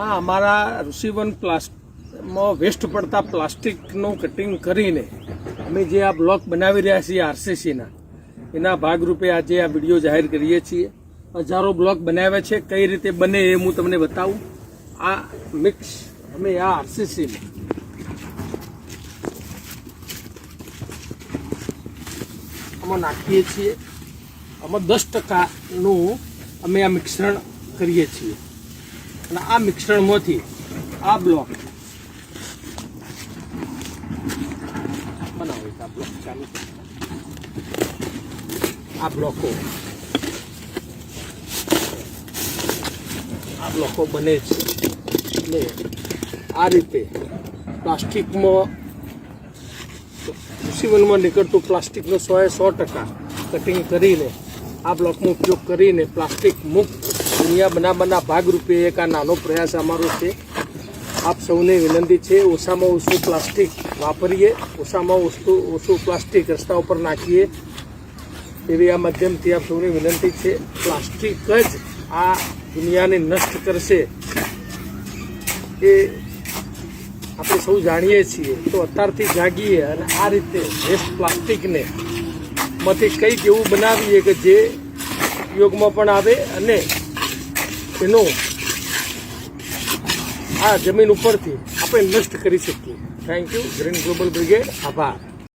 આ અમારા ઋષિવન પ્લાસ્ટમાં વેસ્ટ પડતા પ્લાસ્ટિકનું કટિંગ કરીને અમે જે આ બ્લોક બનાવી રહ્યા છીએ આરસીસીના, એના ભાગરૂપે આજે આ વીડિયો જાહેર કરીએ છીએ. હજારો બ્લોક બનાવ્યા છે, કઈ રીતે બને એ હું તમને બતાવું. આ મિક્સ અમે આ આરસીસીમાં. આમાં નાખીએ છીએ. આમાં દસ ટકાનું અમે આ મિશ્રણ કરીએ છીએ. અને આ મિશ્રણમાંથી આ બ્લોક બનાવો એક આ આ બ્લોકો આ બ્લોકો બને છે. ને આ રીતે પ્લાસ્ટિકમાં કૃષિવનમાં નીકળતું પ્લાસ્ટિકનું સો એ સો ટકા કટિંગ કરીને આ બ્લોકનો ઉપયોગ કરીને પ્લાસ્ટિક મુક્ત દુનિયા બનાવવાના ભાગરૂપે એક આ નાનો પ્રયાસ અમારો છે. આપ સૌને વિનંતી છે, ઓછામાં ઓછું પ્લાસ્ટિક વાપરીએ, ઓછામાં ઓછું ઓછું પ્લાસ્ટિક રસ્તા ઉપર નાખીએ. એવી આ માધ્યમથી આપ સૌની વિનંતી છે, પ્લાસ્ટિક જ આ દુનિયાને નષ્ટ કરશે. એ આપણે સૌ જાણીએ છીએ. તો અત્યારથી જાગીએ અને આ રીતે વેસ્ટ પ્લાસ્ટિકને માંથી કંઈક એવું બનાવીએ કે જે ઉપયોગમાં પણ આવે અને એનો આ જમીન ઉપરથી આપણે નષ્ટ કરી શકીએ. Thank you green global brigade આભાર.